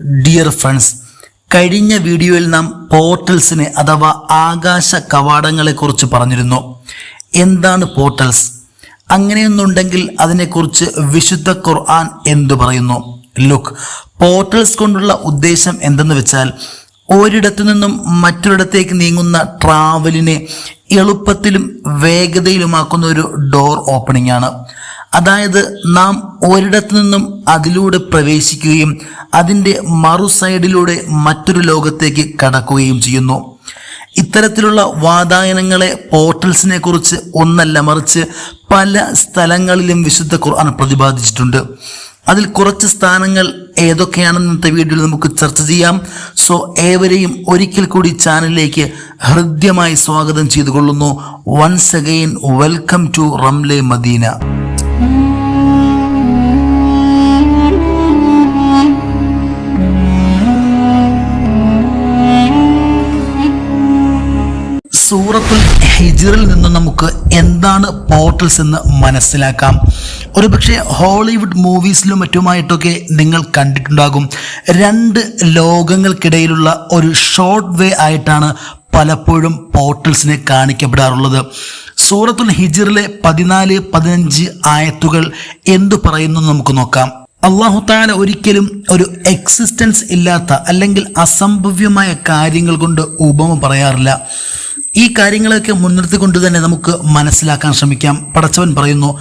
Dear friends കഴിഞ്ഞ വീഡിയോയിൽ നാം പോർട്ടൽസിനെ അഥവാ ആകാശ കവാടങ്ങളെക്കുറിച്ച് പറഞ്ഞിരുന്നു. എന്താണ് പോർട്ടൽസ്? അങ്ങനെയൊന്നുണ്ടെങ്കിൽ അതിനെക്കുറിച്ച് വിശുദ്ധ ഖുർആൻ എന്തു പറയുന്നു? ലുക്ക് പോർട്ടൽസ് കൊണ്ടുള്ള ഉദ്ദേശം എന്തെന്ന് വെച്ചാൽ ഒരിടത്തു നിന്നും മറ്റൊരിടത്തേക്ക് നീങ്ങുന്ന ട്രാവലിനെ എളുപ്പത്തിലും വേഗതയിലുമാക്കുന്ന ഒരു ഡോർ ഓപ്പണിംഗ് ആണ്. അതായത് നാം ഒരിടത്തു നിന്നും അതിലൂടെ പ്രവേശിക്കുകയും അതിന്റെ മറു സൈഡിലൂടെ മറ്റൊരു ലോകത്തേക്ക് കടക്കുകയും ചെയ്യുന്നു. ഇത്തരത്തിലുള്ള വാതായനങ്ങളെ പോർട്ടൽസിനെ കുറിച്ച് ഒന്നല്ല മറിച്ച് പല സ്ഥലങ്ങളിലും വിശുദ്ധ ഖുർആൻ പ്രതിപാദിച്ചിട്ടുണ്ട്. അതിൽ കുറച്ച് സ്ഥാനങ്ങൾ ഏതൊക്കെയാണെന്ന് ഇന്നത്തെ വീഡിയോയിൽ നമുക്ക് ചർച്ച ചെയ്യാം. സോ ഏവരെയും ഒരിക്കൽ കൂടി ചാനലിലേക്ക് ഹൃദ്യമായി സ്വാഗതം ചെയ്തുകൊള്ളുന്നു. Once again welcome to Ramle Madina ഹിജറിൽ നിന്ന് നമുക്ക് എന്താണ് പോർട്ടൽസ് എന്ന് മനസ്സിലാക്കാം. ഒരുപക്ഷെ ഹോളിവുഡ് മൂവീസിലും മറ്റുമായിട്ടൊക്കെ നിങ്ങൾ കണ്ടിട്ടുണ്ടാകും. രണ്ട് ലോകങ്ങൾക്കിടയിലുള്ള ഒരു ഷോർട്ട് വേ ആയിട്ടാണ് പലപ്പോഴും പോർട്ടൽസിനെ കാണിക്കപ്പെടാറുള്ളത്. സൂറത്തുൽ ഹിജിറിലെ പതിനാല് പതിനഞ്ച് ആയത്തുകൾ എന്തു പറയുന്നു നമുക്ക് നോക്കാം. അള്ളാഹു താല ഒരിക്കലും ഒരു എക്സിസ്റ്റൻസ് ഇല്ലാത്ത അല്ലെങ്കിൽ അസംഭവ്യമായ കാര്യങ്ങൾ കൊണ്ട് ഉപമ പറയാറില്ല. ഈ കാര്യങ്ങളൊക്കെ മുൻനിർത്തിക്കൊണ്ട് തന്നെ നമുക്ക് മനസ്സിലാക്കാൻ ശ്രമിക്കാം. പടച്ചവൻ പറയുന്നു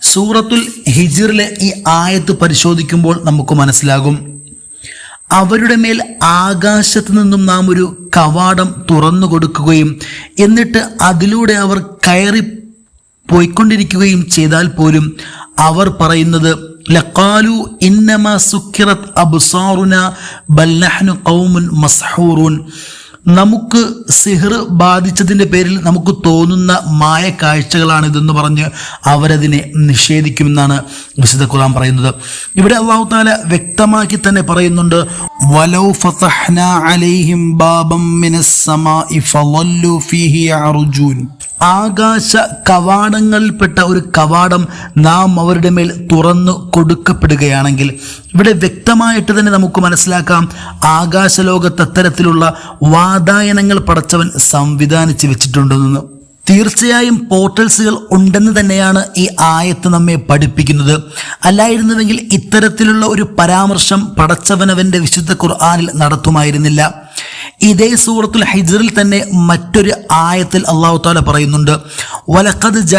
സൂറത്തുൽ ഹിജിറിലെ ഈ ആയത്ത് പരിശോധിക്കുമ്പോൾ നമുക്ക് മനസ്സിലാകും അവരുടെ മേൽ ആകാശത്ത് നിന്നും നാം ഒരു കവാടം തുറന്നു കൊടുക്കുകയും എന്നിട്ട് അതിലൂടെ അവർ കയറി പോയിക്കൊണ്ടിരിക്കുകയും ചെയ്താൽ പോലും അവർ പറയുന്നത് ലക്കാലു ഇന്നമ സുക്കിറത്ത് അബ്സാറുന നഹ്നു ഖൗമുൻ മസ്ഹൂറുൻ. നമുക്ക് സിഹർ ബാധിച്ചതിന്റെ പേരിൽ നമുക്ക് തോന്നുന്ന മായ കാഴ്ചകളാണിതെന്ന് പറഞ്ഞ് അവരതിനെ നിഷേധിക്കുമെന്നാണ് വിശുദ്ധ ഖുർആൻ പറയുന്നത്. ഇവിടെ അള്ളാഹു താല വ്യക്തമാക്കി തന്നെ പറയുന്നുണ്ട് വലൗ ഫതഹ്ന അലൈഹിം ബാബം മിനസ് സമാഇ ഫളല്ലു ഫീഹി യഅറുജൂൻ ആകാശ കവാടങ്ങളിൽപ്പെട്ട ഒരു കവാടം നാം അവരുടെ മേൽ തുറന്നു കൊടുക്കപ്പെടുകയാണെങ്കിൽ ഇവിടെ വ്യക്തമായിട്ട് തന്നെ നമുക്ക് മനസ്സിലാക്കാം ആകാശലോകത്ത് അത്തരത്തിലുള്ള വാതായനങ്ങൾ പടച്ചവൻ സംവിധാനിച്ച് വെച്ചിട്ടുണ്ടെന്ന്. തീർച്ചയായും പോർട്ടൽസുകൾ ഉണ്ടെന്ന് തന്നെയാണ് ഈ ആയത്ത് നമ്മെ പഠിപ്പിക്കുന്നത്. അല്ലായിരുന്നുവെങ്കിൽ ഇത്തരത്തിലുള്ള ഒരു പരാമർശം പടച്ചവനവന്റെ വിശുദ്ധ ഖുർആാനിൽ നടത്തുമായിരുന്നില്ല. ഇതേ സൂറത്തുൽ ഹൈജറിൽ തന്നെ മറ്റൊരു ആയത്തിൽ അള്ളാഹു താല പറയുന്നുണ്ട് വലഖദ്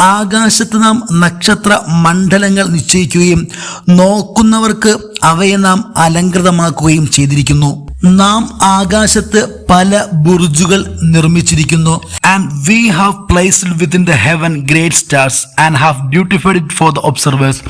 ആകാശത്ത് നാം നക്ഷത്ര മണ്ഡലങ്ങൾ നിശ്ചയിക്കുകയും നോക്കുന്നവർക്ക് അവയെ നാം അലങ്കൃതമാക്കുകയും ചെയ്തിരിക്കുന്നു. നാം ആകാശത്ത് പല ബുർജുകൾ നിർമ്മിച്ചിരിക്കുന്നു. And we have placed within the heaven great stars and have beautified it for the observers.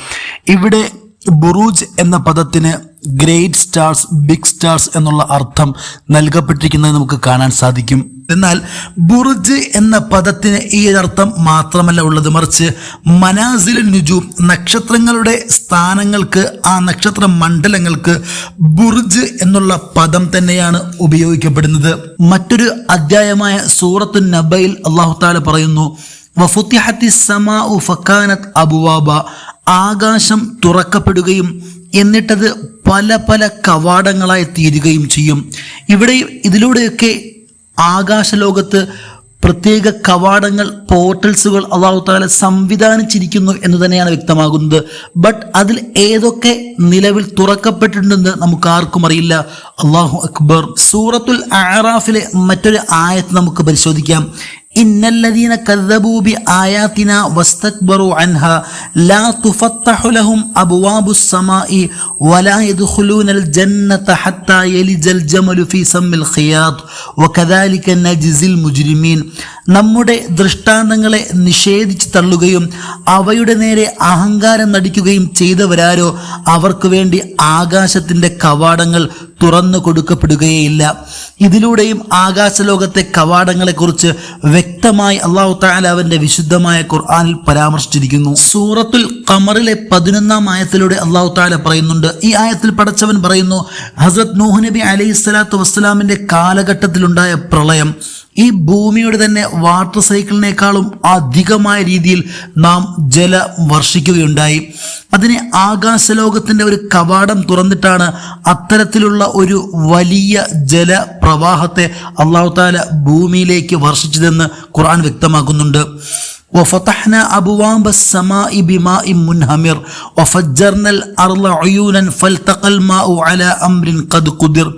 ഇവിടെ ബുറൂജ് എന്ന പദത്തിന് ഗ്രേറ്റ് സ്റ്റാർസ് ബിഗ് സ്റ്റാർസ് എന്നുള്ള അർത്ഥം നൽകപ്പെട്ടിരിക്കുന്നത് നമുക്ക് കാണാൻ സാധിക്കും. എന്നാൽ ബുർജ് എന്ന പദത്തിന് ഈ അർത്ഥം മാത്രമല്ല ഉള്ളത്. മറിച്ച് മനാസിൽ നുജു നക്ഷത്രങ്ങളുടെ സ്ഥാനങ്ങൾക്ക് ആ നക്ഷത്ര മണ്ഡലങ്ങൾക്ക് ബുർജ് എന്നുള്ള പദം തന്നെയാണ് ഉപയോഗിക്കപ്പെടുന്നത്. മറ്റൊരു അധ്യായമായ സൂറത്തു നബയിൽ അള്ളാഹു താല പറയുന്നു വഫുത്തിഹത്തി സമാഉ ഫക്കാനത്ത് അബുവാബ ആകാശം തുറക്കപ്പെടുകയും എന്നിട്ടത് പല പല കവാടങ്ങളായി തീരുകയും ചെയ്യും. ഇവിടെ ഇതിലൂടെയൊക്കെ ആകാശലോകത്ത് പ്രത്യേക കവാടങ്ങൾ പോർട്ടൽസുകൾ അള്ളാഹു താല സംവിധാനിച്ചിരിക്കുന്നു എന്ന് തന്നെയാണ് വ്യക്തമാകുന്നത്. ബട്ട് അതിൽ ഏതൊക്കെ നിലവിൽ തുറക്കപ്പെട്ടിട്ടുണ്ടെന്ന് നമുക്ക് ആർക്കും അറിയില്ല. അള്ളാഹു അക്ബർ. സൂറത്തുൽ ആറാഫിലെ മറ്റൊരു ആയത്ത് നമുക്ക് പരിശോധിക്കാം. إن الذين كذبوا بآياتنا واستكبروا عنها لا تفتح لهم أبواب السماء ولا يدخلون الجنة حتى يلج الجمل في سم الخياط وكذلك نجزي المجرمين നമ്മുടെ ദൃഷ്ടാന്തങ്ങളെ നിഷേധിച്ച് തള്ളുകയും അവയുടെ നേരെ അഹങ്കാരം നടിക്കുകയും ചെയ്തവരാരോ അവർക്ക് വേണ്ടി ആകാശത്തിന്റെ കവാടങ്ങൾ തുറന്നു കൊടുക്കപ്പെടുകയില്ല ഇതിലൂടെയും ആകാശലോകത്തെ കവാടങ്ങളെക്കുറിച്ച് വ്യക്തമായി അള്ളാഹു താല അവന്റെ വിശുദ്ധമായ ഖുർആാനിൽ പരാമർശിച്ചിരിക്കുന്നു. സൂറത്തുൽ കമറിലെ പതിനൊന്നാം ആയത്തിലൂടെ അള്ളാഹു താല പറയുന്നുണ്ട്. ഈ ആയത്തിൽ പടച്ചവൻ പറയുന്നു ഹസരത് നൂഹ് നബി അലൈഹി സ്വലാത്തു വസ്സലാമിന്റെ കാലഘട്ടത്തിലുണ്ടായ പ്രളയം ഈ ഭൂമിയുടെ തന്നെ വാട്ടർ സൈക്കിളിനേക്കാളും അധികമായ രീതിയിൽ നാം ജലം വർഷിക്കുകയുണ്ടായി. അതിനെ ആകാശലോകത്തിന്റെ ഒരു കവാടം തുറന്നിട്ടാണ് അത്തരത്തിലുള്ള ഒരു വലിയ ജലപ്രവാഹത്തെ അള്ളാഹു താല ഭൂമിയിലേക്ക് വർഷിച്ചതെന്ന് ഖുർആൻ വ്യക്തമാക്കുന്നുണ്ട്. وفتحنا أبواب السماء بماء منهمر وفجرنا الأرض عيونا فالتقى الماء على أمر قد قدر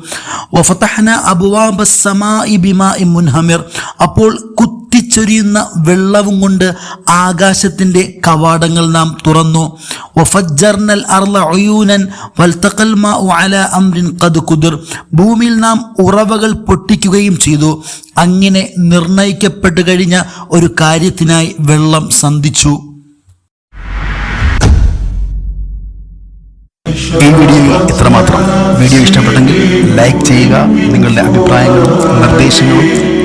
وفتحنا أبواب السماء بماء منهمر أقول كت കുത്തിച്ചൊരിയുന്ന വെള്ളവും കൊണ്ട് ആകാശത്തിന്റെ കവാടങ്ങൾ നാം തുറന്നു. വഫജ്ജർനൽ അംരിൻ കുദിർ. ഭൂമിയിൽ നാം ഉറവകൾ പൊട്ടിക്കുകയും ചെയ്തു. അങ്ങനെ നിർണയിക്കപ്പെട്ടു കഴിഞ്ഞ ഒരു കാര്യത്തിനായി വെള്ളം സന്ധിച്ചു. ഈ വീഡിയോയിൽ ഇത്രമാത്രം. വീഡിയോ ഇഷ്ടപ്പെട്ടെങ്കിൽ ലൈക്ക് ചെയ്യുക നിങ്ങളുടെ അഭിപ്രായങ്ങളും നിർദ്ദേശങ്ങളും